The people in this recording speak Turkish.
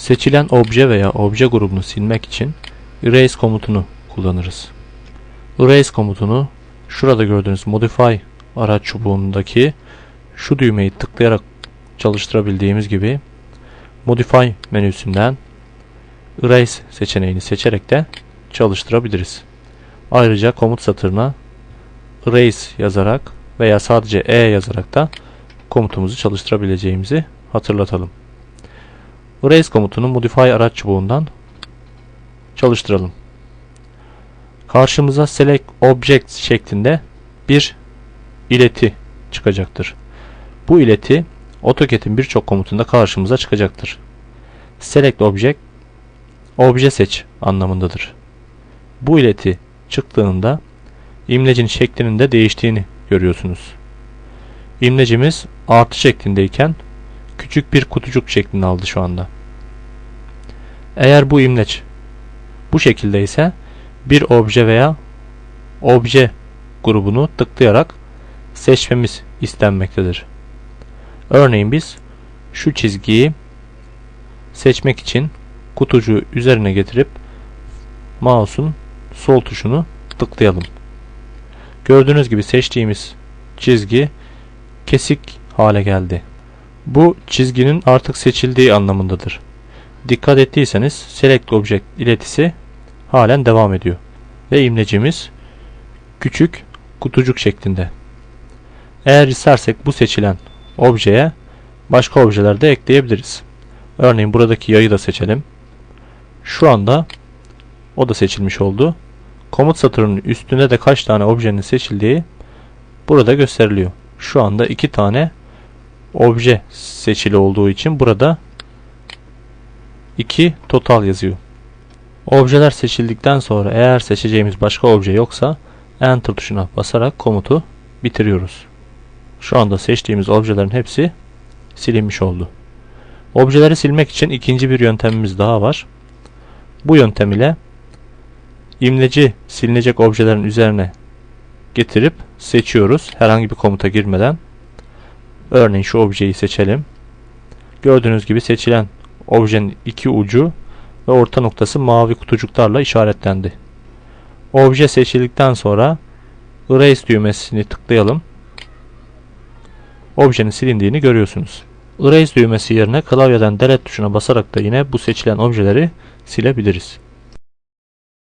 Seçilen obje veya obje grubunu silmek için erase komutunu kullanırız. Erase komutunu şurada gördüğünüz modify araç çubuğundaki şu düğmeyi tıklayarak çalıştırabildiğimiz gibi modify menüsünden erase seçeneğini seçerek de çalıştırabiliriz. Ayrıca komut satırına erase yazarak veya sadece e yazarak da komutumuzu çalıştırabileceğimizi hatırlatalım. Erase komutunu modify araç çubuğundan çalıştıralım. Karşımıza select object şeklinde bir ileti çıkacaktır. Bu ileti AutoCAD'in birçok komutunda karşımıza çıkacaktır. Select object obje seç anlamındadır. Bu ileti çıktığında imlecin şeklinin de değiştiğini görüyorsunuz. İmlecimiz artı şeklindeyken küçük bir kutucuk şeklini aldı şu anda. Eğer bu imleç bu şekilde ise bir obje veya obje grubunu tıklayarak seçmemiz istenmektedir. Örneğin biz şu çizgiyi seçmek için kutucuğu üzerine getirip mouse'un sol tuşunu tıklayalım. Gördüğünüz gibi seçtiğimiz çizgi kesik hale geldi. Bu çizginin artık seçildiği anlamındadır. Dikkat ettiyseniz Select Object iletisi halen devam ediyor. Ve imlecimiz küçük kutucuk şeklinde. Eğer istersek bu seçilen objeye başka objeler de ekleyebiliriz. Örneğin buradaki yayı da seçelim. Şu anda o da seçilmiş oldu. Komut satırının üstünde de kaç tane objenin seçildiği burada gösteriliyor. Şu anda iki tane obje seçili olduğu için burada 2 total yazıyor. Objeler seçildikten sonra eğer seçeceğimiz başka obje yoksa Enter tuşuna basarak komutu bitiriyoruz. Şu anda seçtiğimiz objelerin hepsi silinmiş oldu. Objeleri silmek için ikinci bir yöntemimiz daha var. Bu yöntem ile imleci silinecek objelerin üzerine getirip seçiyoruz herhangi bir komuta girmeden. Örneğin şu objeyi seçelim. Gördüğünüz gibi seçilen objenin iki ucu ve orta noktası mavi kutucuklarla işaretlendi. Obje seçildikten sonra Erase düğmesini tıklayalım. Objenin silindiğini görüyorsunuz. Erase düğmesi yerine klavyeden Delete tuşuna basarak da yine bu seçilen objeleri silebiliriz.